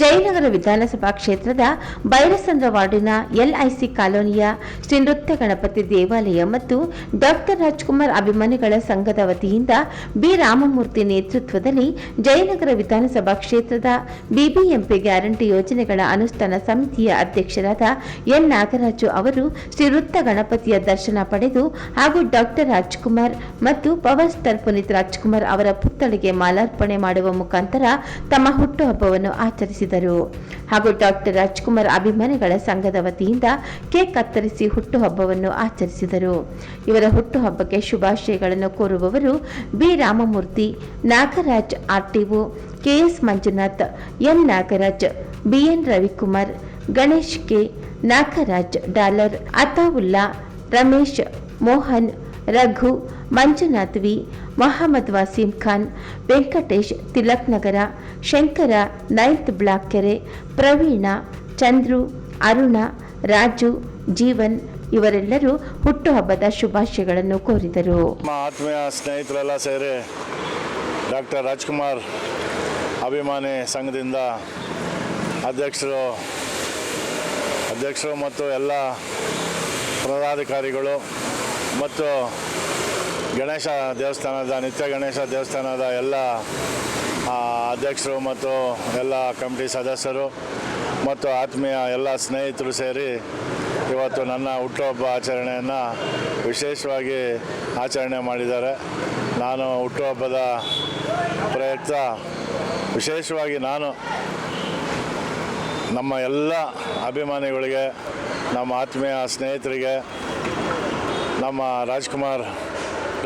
ಜಯನಗರ ವಿಧಾನಸಭಾ ಕ್ಷೇತ್ರದ ಬೈರಸಂದ್ರ ವಾರ್ಡಿನ ಎಲ್ಐಸಿ ಕಾಲೋನಿಯ ಶ್ರೀ ನೃತ್ಯ ಗಣಪತಿ ದೇವಾಲಯ ಮತ್ತು ಡಾಕ್ಟರ್ ರಾಜ್ಕುಮಾರ್ ಅಭಿಮಾನಿಗಳ ಸಂಘದ ವತಿಯಿಂದ ಬಿ ರಾಮಮೂರ್ತಿ ನೇತೃತ್ವದಲ್ಲಿ ಜಯನಗರ ವಿಧಾನಸಭಾ ಕ್ಷೇತ್ರದ ಬಿಬಿಎಂಪಿ ಗ್ಯಾರಂಟಿ ಯೋಜನೆಗಳ ಅನುಷ್ಠಾನ ಸಮಿತಿಯ ಅಧ್ಯಕ್ಷರಾದ ಎನ್ ನಾಗರಾಜು ಅವರು ಶ್ರೀ ನೃತ್ಯ ಗಣಪತಿಯ ದರ್ಶನ ಪಡೆದು ಹಾಗೂ ಡಾಕ್ಟರ್ ರಾಜ್ಕುಮಾರ್ ಮತ್ತು ಪವರ್ ಸ್ಟಾರ್ ಪುನೀತ್ ರಾಜ್ಕುಮಾರ್ ಅವರ ಪುತ್ಥಳಿಗೆ ಮಾಲಾರ್ಪಣೆ ಮಾಡುವ ಮುಖಾಂತರ ತಮ್ಮ ಹುಟ್ಟುಹಬ್ಬವನ್ನು ಆಚರಿಸಿದರು. ಹಾಗೂ ಡಾಕ್ಟರ್ ರಾಜ್ಕುಮಾರ್ ಅಭಿಮಾನಿಗಳ ಸಂಘದ ವತಿಯಿಂದ ಕೇಕ್ ಕತ್ತರಿಸಿ ಹುಟ್ಟುಹಬ್ಬವನ್ನು ಆಚರಿಸಿದರು. ಇವರ ಹುಟ್ಟುಹಬ್ಬಕ್ಕೆ ಶುಭಾಶಯಗಳನ್ನು ಕೋರುವವರು B. Ramamurthy, Nagaraj RTO, KS Manjunath, N. Nagaraj BN Ravikumar, Ganesh K. Nagaraj dollar, Ataulla, Ramesh, Mohan, Raghu Manjunath V Mohammed Wasim Khan, Venkatesh Tilak Nagar Shankara ninth block ಕೆರೆ, ಪ್ರವೀಣ, ಚಂದ್ರು, ಅರುಣ, ರಾಜು, ಜೀವನ್ ಇವರೆಲ್ಲರೂ ಹುಟ್ಟುಹಬ್ಬದ ಶುಭಾಶಯಗಳನ್ನು ಕೋರಿದರು. ಆತ್ಮೀಯ ಸ್ನೇಹಿತರೆಲ್ಲ ಸೇರಿ ಡಾಕ್ಟರ್ ರಾಜ್ಕುಮಾರ್ ಅಭಿಮಾನಿ ಸಂಘದಿಂದ ಅಧ್ಯಕ್ಷರು ಅಧ್ಯಕ್ಷರು ಮತ್ತು ಎಲ್ಲ ಪದಾಧಿಕಾರಿಗಳು ಮತ್ತು ಗಣೇಶ ದೇವಸ್ಥಾನದ, ನಿತ್ಯ ಗಣೇಶ ದೇವಸ್ಥಾನದ ಎಲ್ಲ ಅಧ್ಯಕ್ಷರು ಮತ್ತು ಎಲ್ಲ ಕಮಿಟಿ ಸದಸ್ಯರು ಮತ್ತು ಆತ್ಮೀಯ ಎಲ್ಲ ಸ್ನೇಹಿತರು ಸೇರಿ ಇವತ್ತು ನನ್ನ ಹುಟ್ಟುಹಬ್ಬ ಆಚರಣೆಯನ್ನು ವಿಶೇಷವಾಗಿ ಆಚರಣೆ ಮಾಡಿದ್ದಾರೆ. ನಾನು ಹುಟ್ಟುಹಬ್ಬದ ಪ್ರಯುಕ್ತ ವಿಶೇಷವಾಗಿ ನಾನು ನಮ್ಮ ಎಲ್ಲ ಅಭಿಮಾನಿಗಳಿಗೆ, ನಮ್ಮ ಆತ್ಮೀಯ ಸ್ನೇಹಿತರಿಗೆ, ನಮ್ಮ ರಾಜ್ಕುಮಾರ್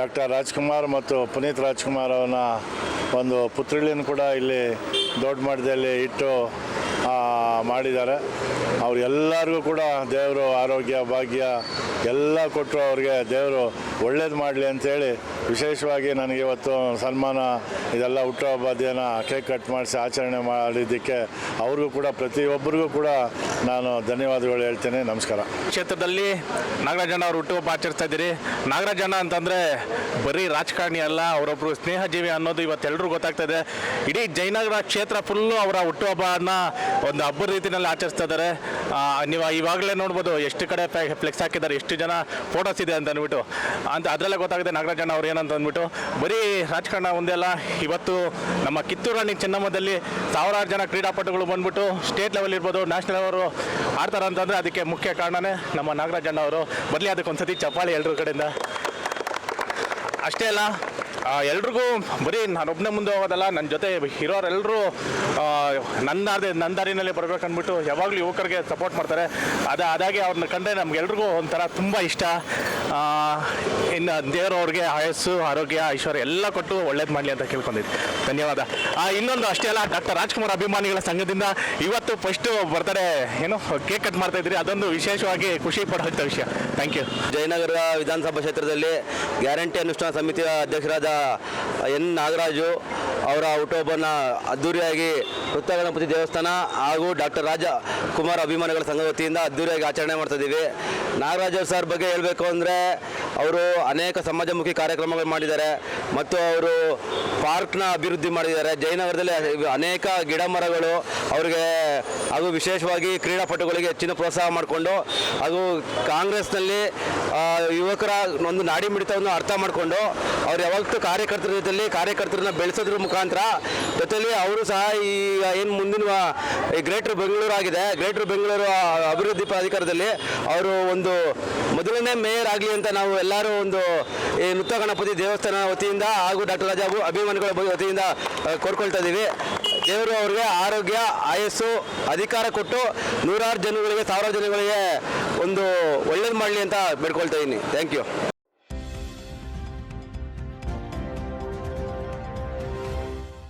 ಡಾಕ್ಟರ್ ರಾಜ್ಕುಮಾರ್ ಮತ್ತು ಪುನೀತ್ ರಾಜ್ಕುಮಾರ್ ಅವನ ಒಂದು ಪುತ್ರಳಿಯನ್ನು ಕೂಡ ಇಲ್ಲಿ ದೊಡ್ಡ ಮಟ್ಟದಲ್ಲಿ ಇಟ್ಟು ಮಾಡಿದ್ದಾರೆ. ಅವ್ರು ಎಲ್ಲರಿಗೂ ಕೂಡ ದೇವರು ಆರೋಗ್ಯ, ಭಾಗ್ಯ ಎಲ್ಲ ಕೊಟ್ಟರು ಅವ್ರಿಗೆ ದೇವರು ಒಳ್ಳೇದು ಮಾಡಲಿ ಅಂಥೇಳಿ ವಿಶೇಷವಾಗಿ ನನಗೆ ಇವತ್ತು ಸನ್ಮಾನ, ಇದೆಲ್ಲ ಹುಟ್ಟುಹಬ್ಬ ದಿನ ಕೇಕ್ ಕಟ್ ಮಾಡಿಸಿ ಆಚರಣೆ ಮಾಡಿದ್ದಕ್ಕೆ ಅವ್ರಿಗೂ ಕೂಡ ಪ್ರತಿಯೊಬ್ಬರಿಗೂ ಕೂಡ ನಾನು ಧನ್ಯವಾದಗಳು ಹೇಳ್ತೇನೆ. ನಮಸ್ಕಾರ. ಕ್ಷೇತ್ರದಲ್ಲಿ ನಾಗರಾಜಣ್ಣ ಅವರು ಹುಟ್ಟುಹಬ್ಬ ಆಚರಿಸ್ತಾ ಇದ್ದೀರಿ. ನಾಗರಾಜಣ್ಣ ಅಂತಂದರೆ ಬರೀ ರಾಜಕಾರಣಿ ಅಲ್ಲ ಅವರೊಬ್ಬರು ಸ್ನೇಹಜೀವಿ ಅನ್ನೋದು ಇವತ್ತೆಲ್ಲರೂ ಗೊತ್ತಾಗ್ತಾ ಇದೆ. ಇಡೀ ಜಯನಗರ ಕ್ಷೇತ್ರ ಫುಲ್ಲು ಅವರ ಹುಟ್ಟುಹಬ್ಬನ ಒಂದು ಹಬ್ಬದ ರೀತಿಯಲ್ಲಿ ಆಚರಿಸ್ತಾ ಇದ್ದಾರೆ. ನೀವು ಇವಾಗಲೇ ನೋಡ್ಬೋದು ಎಷ್ಟು ಕಡೆ ಫ್ಲೆಕ್ಸ್ ಹಾಕಿದ್ದಾರೆ, ಎಷ್ಟು ಜನ ಫೋಟೋಸ್ ಇದೆ ಅಂತ ಅಂದ್ಬಿಟ್ಟು. ಅಂತ ಅದರಲ್ಲೇ ಗೊತ್ತಾಗುತ್ತೆ ನಾಗರಾಜಣ್ಣ ಅವ್ರು ಏನಂತ ಅಂದ್ಬಿಟ್ಟು. ಬರೀ ರಾಜಕಾರಣ ಅಲ್ಲ, ಇವತ್ತು ನಮ್ಮ ಕಿತ್ತೂರು ರಾಣಿ ಚೆನ್ನಮ್ಮದಲ್ಲಿ ಸಾವಿರಾರು ಜನ ಕ್ರೀಡಾಪಟುಗಳು ಬಂದ್ಬಿಟ್ಟು ಸ್ಟೇಟ್ ಲೆವೆಲ್ ಇರ್ಬೋದು ನ್ಯಾಷನಲ್ ಅವರು ಆಡ್ತಾರೆ ಅಂತಂದರೆ ಅದಕ್ಕೆ ಮುಖ್ಯ ಕಾರಣನೇ ನಮ್ಮ ನಾಗರಾಜಣ್ಣ ಅವರು. ಬದಲಿ ಅದಕ್ಕೆ ಒಂದ್ಸತಿ ಚಪ್ಪಾಳಿ ಎಲ್ಲರ ಕಡೆಯಿಂದ. ಅಷ್ಟೇ ಅಲ್ಲ ಎಲ್ರಿಗೂ ಬರೀ ನಾನೊಬ್ಬನೇ ಮುಂದೆ ಹೋಗೋದಲ್ಲ ನನ್ನ ಜೊತೆ ಇರೋರೆಲ್ಲರೂ ನನ್ನ ನನ್ನ ದಾರಿನಲ್ಲಿ ಬರಬೇಕು ಅಂದ್ಬಿಟ್ಟು ಯಾವಾಗಲೂ ಯುವಕರಿಗೆ ಸಪೋರ್ಟ್ ಮಾಡ್ತಾರೆ. ಅದ ಅದಾಗಿ ಅವ್ರನ್ನ ಕಂಡ್ರೆ ನಮಗೆಲ್ರಿಗೂ ಒಂಥರ ತುಂಬ ಇಷ್ಟ. ಇನ್ನು ದೇವರು ಅವ್ರಿಗೆ ಆಯಸ್ಸು, ಆರೋಗ್ಯ, ಐಶ್ವರ್ಯ ಎಲ್ಲ ಕೊಟ್ಟು ಒಳ್ಳೇದು ಮಾಡಲಿ ಅಂತ ಕೇಳ್ಕೊಂಡಿದ್ದೆ. ಧನ್ಯವಾದ. ಇನ್ನೊಂದು ಅಷ್ಟೇ ಅಲ್ಲ, ಡಾಕ್ಟರ್ ರಾಜ್ಕುಮಾರ್ ಅಭಿಮಾನಿಗಳ ಸಂಘದಿಂದ ಇವತ್ತು ಫಸ್ಟು ಬರ್ತಾರೆ ಏನು ಕೇಕ್ ಕಟ್ ಮಾಡ್ತಾ ಇದ್ರಿ. ಅದೊಂದು ವಿಶೇಷವಾಗಿ ಖುಷಿ ಪಡೋ ವಿಷಯ. ಥ್ಯಾಂಕ್ ಯು ಜಯನಗರ ವಿಧಾನಸಭಾ ಕ್ಷೇತ್ರದಲ್ಲಿ ಗ್ಯಾರಂಟಿ ಅನುಷ್ಠಾನ ಸಮಿತಿಯ ಅಧ್ಯಕ್ಷರಾದ ಎನ್ ನಾಗರಾಜು. ಅವರ ಹುಟ್ಟುಹಬ್ಬನ ಅದ್ದೂರಿಯಾಗಿ ವೃತ್ತ ಗಣಪತಿ ದೇವಸ್ಥಾನ ಹಾಗೂ ಡಾಕ್ಟರ್ ರಾಜ ಕುಮಾರ್ ಅಭಿಮಾನಿಗಳ ಸಂಘದ ವತಿಯಿಂದ ಅದ್ದೂರಿಯಾಗಿ ಆಚರಣೆ ಮಾಡ್ತಾ ಇದ್ದೀವಿ. ನಾಗರಾಜ್ ಸರ್ ಬಗ್ಗೆ ಹೇಳಬೇಕು ಅಂದರೆ ಅವರು ಅನೇಕ ಸಮಾಜಮುಖಿ ಕಾರ್ಯಕ್ರಮಗಳು ಮಾಡಿದ್ದಾರೆ ಮತ್ತು ಅವರು ಪಾರ್ಕ್ನ ಅಭಿವೃದ್ಧಿ ಮಾಡಿದ್ದಾರೆ. ಜಯನಗರದಲ್ಲಿ ಅನೇಕ ಗಿಡ ಮರಗಳು ಅವರಿಗೆ ಹಾಗೂ ವಿಶೇಷವಾಗಿ ಕ್ರೀಡಾಪಟುಗಳಿಗೆ ಹೆಚ್ಚಿನ ಪ್ರೋತ್ಸಾಹ ಮಾಡಿಕೊಂಡು ಹಾಗೂ ಕಾಂಗ್ರೆಸ್ನಲ್ಲಿ ಯುವಕರ ಒಂದು ನಾಡಿ ಮಿಡಿತವನ್ನು ಅರ್ಥ ಮಾಡಿಕೊಂಡು ಅವ್ರು ಯಾವತ್ತೂ ಕಾರ್ಯಕರ್ತರ ಜೊತೆಯಲ್ಲಿ ಕಾರ್ಯಕರ್ತರನ್ನ ಬೆಳೆಸೋದ್ರ ಮುಖಾಂತರ ಜೊತೆಯಲ್ಲಿ ಅವರು ಸಹ ಈ, ಏನು ಮುಂದಿನ, ಈ ಗ್ರೇಟರ್ ಬೆಂಗಳೂರು ಆಗಿದೆ. ಗ್ರೇಟರ್ ಬೆಂಗಳೂರು ಅಭಿವೃದ್ಧಿ ಪ್ರಾಧಿಕಾರದಲ್ಲಿ ಅವರು ಒಂದು ಮೊದಲನೇ ಮೇಯರ್ ಆಗಲಿ ಅಂತ ನಾವು ಎಲ್ಲರೂ ಒಂದು, ಈ ನೃತ್ಯ ಗಣಪತಿ ದೇವಸ್ಥಾನ ವತಿಯಿಂದ ಹಾಗೂ ಡಾಕ್ಟರ್ ರಾಜ ಹಾಗೂ ಅಭಿಮಾನಿಗಳ ವತಿಯಿಂದ ಕೋರ್ಕೊಳ್ತಾ ಇದ್ದೀವಿ ದೇವರು ಅವ್ರಿಗೆ ಆರೋಗ್ಯ, ಆಯಸ್ಸು, ಅಧಿಕಾರ ಕೊಟ್ಟು ನೂರಾರು ಜನಗಳಿಗೆ, ಸಾವಿರಾರು ಜನಗಳಿಗೆ ಒಂದು ಒಳ್ಳೇದು ಮಾಡಲಿ ಅಂತ ಬೇಡ್ಕೊಳ್ತಾ ಇದ್ದೀನಿ ಥ್ಯಾಂಕ್ ಯು